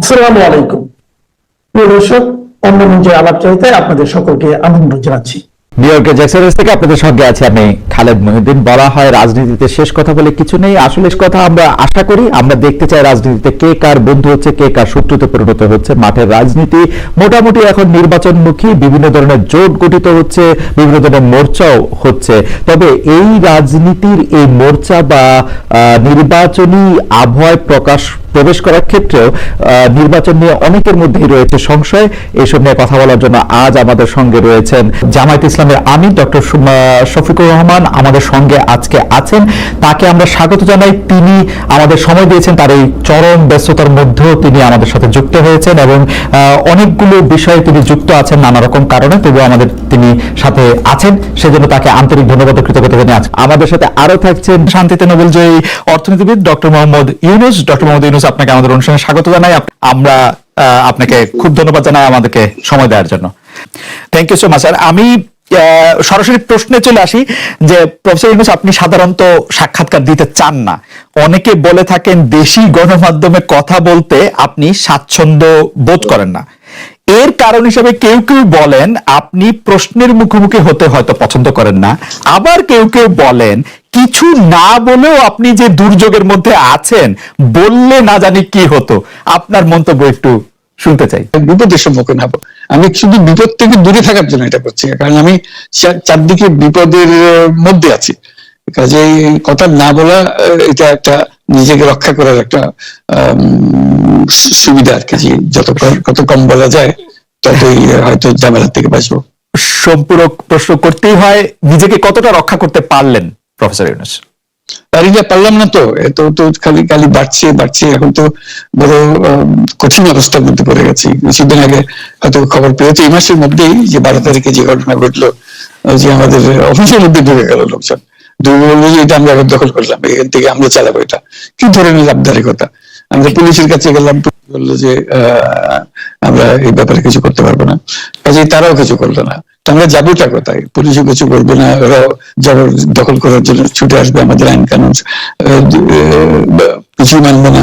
আসসালামু আলাইকুম। প্রিয় দর্শক, অন্য মঞ্চে আলাপচারিতায় আপনাদের সকলকে আমন্ত্রণ জানাচ্ছি। নিউ ইয়র্কের থেকে আপনাদের সঙ্গে আমি খালেদ মহিউদ্দিন। বলা হয় রাজনীতিতে শেষ কথা বলে কিছু নেই। আসলে কথা আমরা আশা করি, আমরা দেখতে চাই রাজনীতিতে কে কার বন্ধু হচ্ছে, কে কার শত্রুতে পরিণত হচ্ছে মাঠের রাজনীতি। মোটামুটি এখন নির্বাচনমুখী, বিভিন্ন ধরনের জোট গঠিত হচ্ছে, বিভিন্ন ধরনের মোর্চাও হচ্ছে। তবে এই রাজনীতির এই মোর্চা বা নির্বাচনী আবহাওয়ায় প্রকাশ প্রবেশ করার ক্ষেত্রেও নির্বাচন নিয়ে অনেকের মধ্যেই রয়েছে সংশয়। এইসব নিয়ে কথা বলার জন্য আজ আমাদের সঙ্গে রয়েছেন জামায়াত ইসলামের আমির ডক্টর শফিকুর রহমান। আমাদের সঙ্গে আজকে আছেন। তাকে আমরা স্বাগত জানাই। তিনি আমাদের সময় দিয়েছেন, তার এই চরম ব্যস্ততার মধ্যেও তিনি আমাদের সাথে যুক্ত হয়েছেন এবং অনেকগুলো বিষয়ে তিনি যুক্ত আছেন নানা রকম কারণে। তবুও আমাদের তিনি সাথে আছেন। সেজন্য তাকে আন্তরিক ধন্যবাদ কৃতজ্ঞতা জানিয়ে আছি আমাদের সাথে আরও থাকছেন শান্তিতে নোবেল জয়ী অর্থনীতিবিদ ডক্টর মোহাম্মদ ইউনুস। ডক্টর মোহাম্মদ ইউনুস, আপনাকে আমাদের অনুষ্ঠানে স্বাগত জানাই। আমরা আপনাকে খুব ধন্যবাদ জানাই আমাদেরকে সময় দেওয়ার জন্য। Thank you so much sir আমি সরাসরি প্রশ্নে চলে আসি যে, প্রফেসর ইউনুস, আপনি সাধারণত সাক্ষাৎকার দিতে চান না। অনেকে বলে থাকেন, দেশি গণমাধ্যমে কথা বলতে আপনি স্বাচ্ছন্দ্য বোধ করেন না। এর কারণ হিসেবে কেউ কেউ বলেন, আপনি প্রশ্নের মুখোমুখি হতে হয়তো পছন্দ করেন না। আবার কেউ কেউ বলেন, কিছু না বলেও আপনি যে দুর্যোগের মধ্যে আছেন, বললে না জানি কি হতো। আপনার মন্তব্য একটু শুনতে চাই। বিপদের সম্মুখীন হব। আমি শুধু বিপদ থেকে দূরে থাকার জন্য এটা করছি, কারণ আমি চারদিকে বিপদের মধ্যে আছি। কাজে কথা না বলা এটা একটা নিজেকে রক্ষা করার একটা সুবিধা আর কি যত কত কম বলা যায় ততই হয়তো ঝামেলার থেকে বাঁচবো। সম্পূরক প্রশ্ন করতেই হয় নিজেকে কতটা রক্ষা করতে পারলেন প্রফেসর ইউনুস? না পারলাম না তো এত তো খালি খালি বাড়ছে বাড়ছে এখন তো বড় কঠিন অবস্থার মধ্যে পড়ে গেছি। কিছুদিন আগে হয়তো খবর পেয়েছে এই মাসের মধ্যেই যে বারো তারিখে যে ঘটনা ঘটলো যে আমাদের অফিসের মধ্যে ঢুকে গেল লোকজন। ঢুকে এটা আমরা দখল করলাম, এখান থেকে আমরা চালাবো এটা। কি ধরনের আমরা পুলিশের কাছে গেলাম বলল যে আমরা এই ব্যাপারে কিছু করতে পারব না। কাজে তারাও কিছু করল না। আমরা যাবোটা কোথায়? পুলিশও কিছু করবে না ওরা দখল করার জন্য ছুটে আসবে আমাদের আইন কানুন কিছু মানবো না।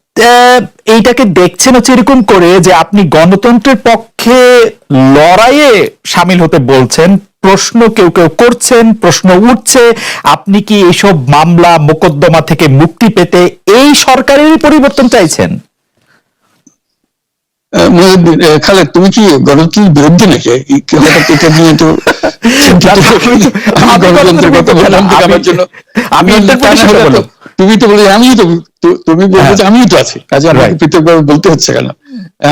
এইটাকে দেখছেন হচ্ছে এরকম করে যে আপনি গণতন্ত্রের পক্ষে লড়াইয়ে সামিল হতে বলছেন, প্রশ্ন কেউ কেউ করছেন, প্রশ্ন উঠছে, আপনি কি এইসব মামলা, মোকদ্দমা থেকে মুক্তি পেতে এই সরকারেরই পরিবর্তন চাইছেন? মহিউদ্দিন, খালেদ তুমি কি গণতন্ত্রের বিরুদ্ধে নাকি? হঠাৎ এটা নিয়ে তো আমি গণতন্ত্রের কথা বললাম আমার জন্য তুমি তো বলে তো তুমি বলছো যে আমিও তো আছি। কাজে আমাকে. পৃথকভাবে বলতে হচ্ছে কেন?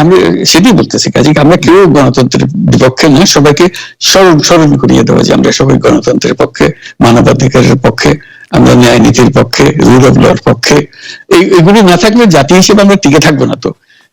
আমি সেটাই বলতেছি কাজে আমরা কেউ গণতন্ত্রের বিপক্ষে না সবাইকে স্মরণ স্মরণ করিয়ে দেওয়া যে আমরা সবাই গণতন্ত্রের পক্ষে মানবাধিকারের পক্ষে আমরা ন্যায় নীতির পক্ষে রুল অফ লর পক্ষে। এই এগুলি না থাকলে জাতি হিসেবে আমরা টিকে থাকব না তো।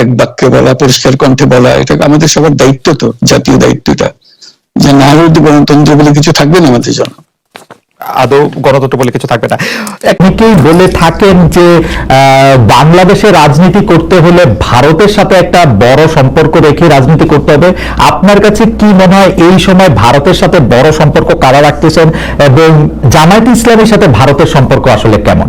এক বাক্যে বলা, পরিষ্কার কণ্ঠে বলা, এটা আমাদের সবার দায়িত্ব তো, জাতীয় দায়িত্বটা। যে না গণতন্ত্র বলে কিছু থাকবে না আমাদের জন্য। আদৌ গণতন্ত্র বলে কিছু থাকবে না। অনেকেই বলে থাকেন যে বাংলাদেশে রাজনীতি করতে হলে ভারতের সাথে একটা বড় সম্পর্ক রেখে রাজনীতি করতে হবে। আপনার কাছে কি মনে হয় এই সময় ভারতের সাথে বড় সম্পর্ক কারা রাখতেছেন? এবং জামায়াত ইসলামের সাথে ভারতের সম্পর্ক আসলে কেমন?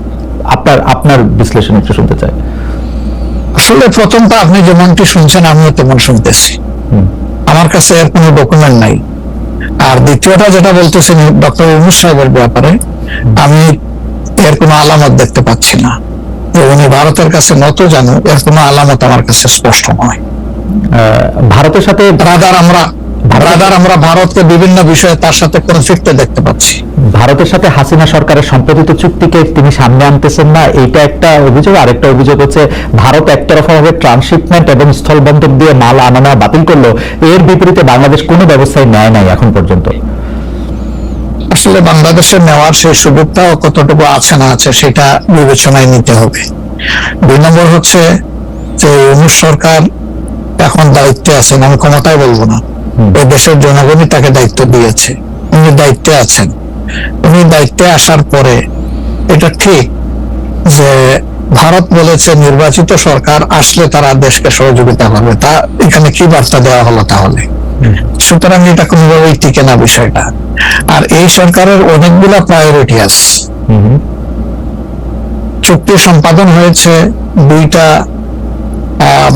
আপনার আপনার বিশ্লেষণ একটু শুনতে চাই। আসলে প্রথমটা আপনি যেমনটি শুনছেন আমিও তেমন শুনতেছি। আমার কাছে এর কোনো ডকুমেন্ট নাই। আর দ্বিতীয়টা যেটা বলতেছেন ডক্টর ইউনুস সাহেবের ব্যাপারে আমি এর কোনো আলামত দেখতে পাচ্ছি না। উনি ভারতের কাছে নত জানো এর কোনো আলামত আমার কাছে স্পষ্ট নয়। ভারতের সাথে রাদার আমরা রাদার আমরা ভারতকে বিভিন্ন বিষয়ে তার সাথে কনফ্লিক্টে দেখতে পাচ্ছি। ভারতের সাথে হাসিনা সরকারের সম্পাদিত চুক্তিকে তিনি সামনে আনতেছেন না এটা একটা অভিযোগ। আরেকটা অভিযোগ হচ্ছে ভারত একতরফাভাবে ট্রান্সশিপমেন্ট এবং স্থলবন্দর দিয়ে মাল আনা নেওয়া বাতিল করল। এর বিপরীতে বাংলাদেশ কোনো ব্যবস্থায় নেয় নাই এখন পর্যন্ত। আসলে বাংলাদেশের নেওয়ার সেই সুযোগটাও কতটুকু আছে না আছে সেটা বিবেচনায় নিতে হবে। দুই নম্বর হচ্ছে যে ইউনুস সরকার এখন দায়িত্বে আছেন আমি ক্ষমতায় বলব না। এই দেশের জনগণই তাকে দায়িত্ব দিয়েছে উনি দায়িত্বে আছেন। উনি দায়িত্বে আসার পরে এটা ঠিক যে ভারত বলেছে নির্বাচিত সরকার আসলে তারা দেশকে সহযোগিতা করবে। তা এখানে কি বার্তা দেওয়া হলো তাহলে? সুতরাং এটা কোনোভাবেই টিকে না বিষয়টা। আর এই সরকারের অনেকগুলা প্রায়োরিটি আছে। চুক্তি সম্পাদন হয়েছে দুইটা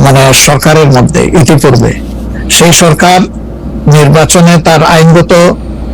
মানে সরকারের মধ্যে ইতিপূর্বে। সেই সরকার নির্বাচনে তার আইনগত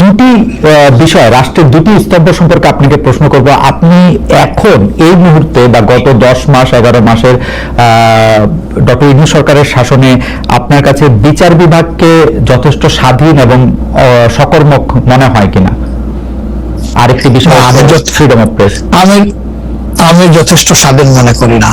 দুটি বিষয় রাষ্ট্রের দুটি স্তম্ভ সম্পর্কে আপনাকে প্রশ্ন করব। আপনি এখন এই মুহূর্তে বা গত দশ মাস এগারো মাসের ডক্টর ইনু সরকারের শাসনে আপনার কাছে বিচার বিভাগকে যথেষ্ট স্বাধীন এবং সকর্মক মনে হয় কিনা? আরেকটি বিষয় ফ্রিডম অফ প্রেস আমি আমি যথেষ্ট স্বাধীন মনে করি না।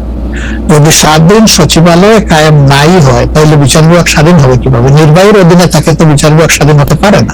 যদি স্বাধীন সচিবালয়ে কায়েম নাই হয়, তাহলে বিচার বিভাগ স্বাধীন হবে কীভাবে? নির্বাহীর অধীনে থাকে তো বিচার বিভাগ স্বাধীন হতে পারে না।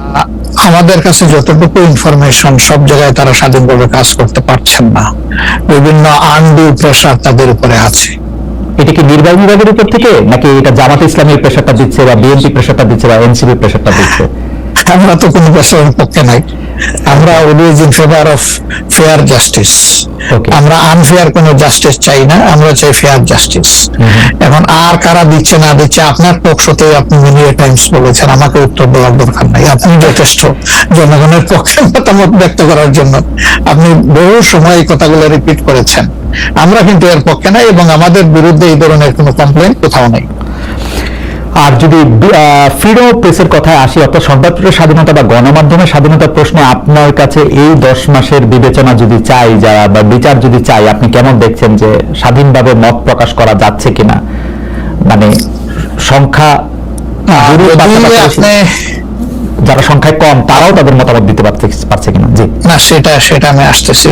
আমাদের কাছে যতটুকু ইনফরমেশন সব জায়গায় তারা স্বাধীনভাবে কাজ করতে পারছেন না। বিভিন্ন আন্ডু প্রেশার তাদের উপরে আছে। এটা কি নির্বাহী বিভাগের উপর থেকে? নাকি এটা জামাত ইসলামের প্রেশারটা দিচ্ছে বা বিএনপি প্রেশারটা দিচ্ছে বা এনসিপি প্রেশারটা দিচ্ছে? আমরা তো কোনো প্রেশারের পক্ষে নাই। আমরা always in favour of fair justice আমরা আনফেয়ার কোনো জাস্টিস চাই না আমরা চাই ফেয়ার জাস্টিস এখন আর কারা দিচ্ছে না দিচ্ছে আপনার টক শোতে আপনি মিলিয়ে টাইমস বলেছেন আমাকে উত্তর দেওয়ার দরকার নাই। আপনি যথেষ্ট জনগণের পক্ষে মতামত ব্যক্ত করার জন্য। আপনি বহু সময় এই কথাগুলো রিপিট করেছেন। আমরা কিন্তু এর পক্ষে নাই এবং আমাদের বিরুদ্ধে এই ধরনের কোনো কমপ্লেন কোথাও নেই। আর যদি ফ্রিডম অফ প্রেসের কথায় আসি অর্থাৎ সংবাদপত্রের স্বাধীনতা বা গণমাধ্যমের স্বাধীনতার প্রশ্নে আপনার কাছে এই দশ মাসের বিবেচনা যদি চাই যারা বা বিচার যদি চাই আপনি কেমন দেখছেন যে স্বাধীনভাবে মত প্রকাশ করা যাচ্ছে কিনা? মানে সংখ্যা আপনি যারা সংখ্যায় কম তারাও তাদের মতামত দিতে পারছে কিনা? জি। না সেটা সেটা আমি আসতেছি।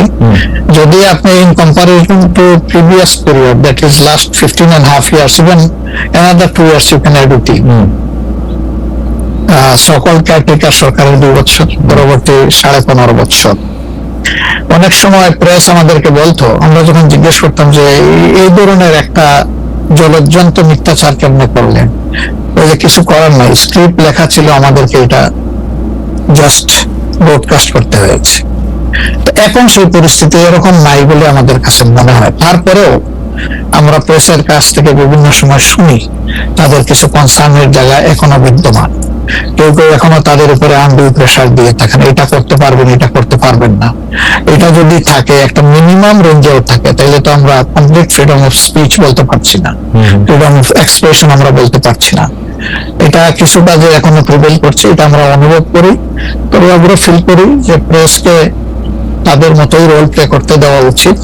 যদি আপনি in comparison to previous period that is last fifteen and half years even another two years you can add hmm. সকল কেয়ারটেকার সরকারের দুই বছর পরবর্তী সাড়ে পনেরো বছর। অনেক সময় প্রেস আমাদেরকে বলতো আমরা যখন জিজ্ঞেস করতাম যে এই- ধরনের একটা জলজ্জন্ত মিথ্যাচার কেমনে করলেন? যে কিছু করার নাই স্ক্রিপ্ট লেখা ছিল আমাদেরকে এটা জাস্ট ব্রডকাস্ট করতে হয়েছে। তো এখন সেই পরিস্থিতি এরকম নাই বলে আমাদের কাছে মনে হয়। তারপরেও আমরা প্রেসের কাছ থেকে বিভিন্ন সময় শুনি তাদের কিছু কনসার্নের জায়গা এখনও বিদ্যমান। কেউ কেউ এখনও তাদের উপরে আন্ডু প্রেশার দিয়ে থাকেন এটা করতে পারবেন এটা করতে পারবেন না। এটা যদি থাকে একটা মিনিমাম রেঞ্জেও থাকে তাহলে তো আমরা কমপ্লিট ফ্রিডম অফ স্পিচ বলতে পারছি না। ফ্রিডম অফ এক্সপ্রেশন আমরা বলতে পারছি না। এটা কিছুটা যে এখনও প্রিভেল করছে, এটা আমরা অনুভব করি। তবে আমরা ফিল করি যে প্রেসকে তাদের মতোই রোল প্লে করতে দেওয়া উচিত।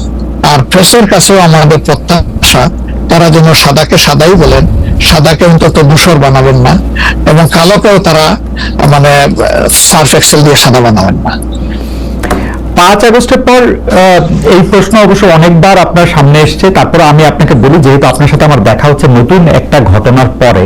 আর প্রেসের কাছেও আমাদের প্রত্যাশা, তারা যেন সাদাকে সাদাই বলেন, সাদাকে অন্তত ধূসর বানাবেন না, এবং কালোকেও তারা মানে সার্ফ এক্সেল দিয়ে সাদা বানাবেন না। পাঁচ আগস্টের পর এই প্রশ্ন অবশ্য অনেকবার আপনার সামনে এসছে। তারপরে আমি আপনাকে বলি, যেহেতু আপনার সাথে আমার দেখা হচ্ছে নতুন একটা ঘটনার পরে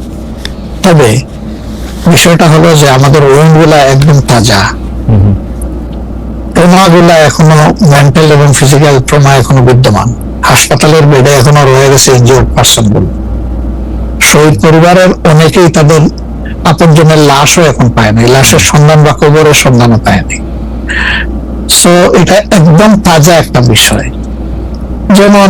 তবে বিষয়টা হলো যে আমাদের ওয়েন্ডগুলা একদম তাজা। ট্রমা গুলা এখনও মেন্টাল এবং ফিজিক্যাল ট্রমা এখনও বিদ্যমান। হাসপাতালের বেডে এখনও রয়ে গেছে ইনজিওর্ড পার্সনগুলো শহীদ পরিবারের অনেকেই তাদের আপনজনের লাশও এখন পায় না লাশের সন্ধান বা কবরের সন্ধানও পায়নি সো এটা একদম তাজা একটা বিষয়। যেমন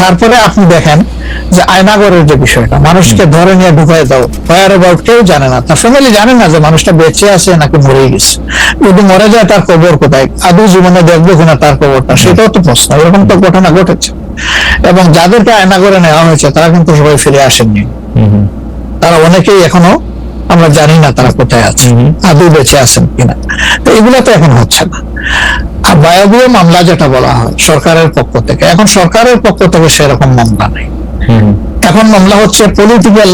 তারপরে আপনি দেখেন যে আয়নাগরের যে বিষয়টা মানুষকে ধরে নিয়ে ঢুকাই দাও ফায়ার অ্যাবাউট কেউ জানে না। তার ফ্যামিলি জানে না যে মানুষটা বেঁচে আছে নাকি মরে গেছে। যদি মরে যায় তার কবর কোথায়? আদৌ জীবনে দেখব কিনা তার কবরটা সেটাও তো প্রশ্ন। এরকম তো ঘটনা ঘটেছে। এবং যাদেরকে আয়নাগরে নেওয়া হয়েছে তারা কিন্তু সবাই ফিরে আসেননি। তারা অনেকেই এখনও আমরা জানি না তারা কোথায় আছে। আদৌ বেঁচে আছেন কিনা। তো এগুলো তো এখন হচ্ছে না। আর বায়বীয় মামলা যেটা বলা হয় সরকারের পক্ষ থেকে। এখন সরকারের পক্ষ থেকে সেরকম মামলা নেই। এখন মামলা হচ্ছে পলিটিক্যাল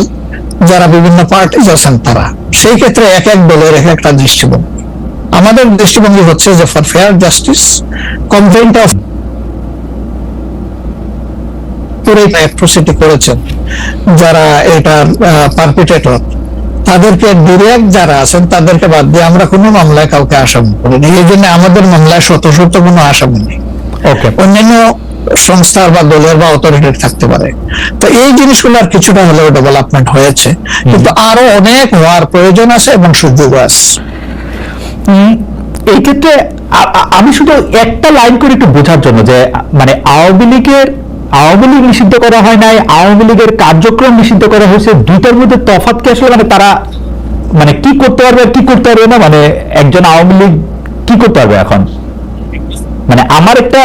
যারা বিভিন্ন পার্টি আছেন তারা। সেই ক্ষেত্রে এক এক দলের এক একটা দৃষ্টিভঙ্গি। আমাদের দৃষ্টিভঙ্গি হচ্ছে যে for fair justice complaint of atrocity করেছেন। যারা এটার পারপিটেটর তাদেরকে ডিরেক্ট যারা আছেন তাদেরকে বাদ দিয়ে আমরা কোনো মামলায় কাউকে আসামি করিনি। এই জন্য আমাদের মামলায় শত শত কোনো আসামি নেই। ওকে অন্যান্য সংস্থার বা দলের বা অথরিটির থাকতে পারে। তো এই জিনিসগুলো আর কিছুটা হলেও ডেভেলপমেন্ট হয়েছে। কিন্তু আরও অনেক হওয়ার প্রয়োজন আছে এবং সুযোগ আছে। এই ক্ষেত্রে আমি শুধু একটা লাইন করে একটু বোঝার জন্য যে মানে আওয়ামী লীগের আওয়ামী লীগ নিষিদ্ধ করা হয় নাই আওয়ামী লীগের কার্যক্রম নিষিদ্ধ করা হয়েছে। দুইটার মধ্যে তফাৎ কি আসলে? মানে তারা মানে কি করতে পারবে আর কি করতে পারবে না? মানে একজন আওয়ামী লীগ কি করতে পারবে এখন? মানে আমার একটা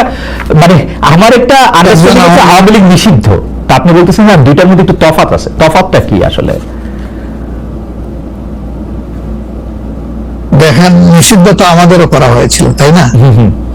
মানে আমার একটা আন্ডারস্ট্যান্ডিং আওয়ামী- আওয়ামী লীগ নিষিদ্ধ। তা আপনি বলতেছেন না দুইটার মধ্যে একটু তফাৎ আছে। তফাৎটা কি আসলে? দেখেন নিষিদ্ধ তো আমাদেরও করা হয়েছিল তাই না?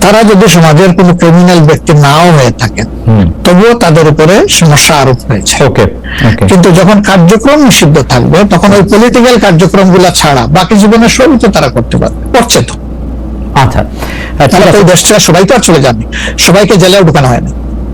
তারা যদি সমাজের কোনো ক্রিমিনাল ব্যক্তি নাও হয়ে থাকেন তবুও তাদের উপরে সমস্যা আরোপ হয়েছে। কিন্তু যখন কার্যক্রম নিষিদ্ধ থাকবে তখন ওই পলিটিক্যাল কার্যক্রম ছাড়া বাকি জীবনের সবই তো তারা করতে পারবে করছে তো। আচ্ছা। তাহলে তো আছে। দেশ ছাড়া সবাই তো আর চলে যাননি। সবাইকে জেলেও ঢুকানো হয়নি।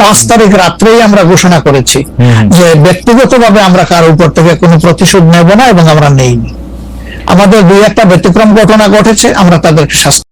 পাঁচ তারিখ রাত্রেই আমরা ঘোষণা করেছি যে ব্যক্তিগত ভাবে আমরা কারও উপর থেকে কোনো প্রতিশোধ নেব না এবং আমরা নেইনি। আমাদের দুই একটা ব্যতিক্রম ঘটনা ঘটেছে আমরা তাদেরকে শাস্তি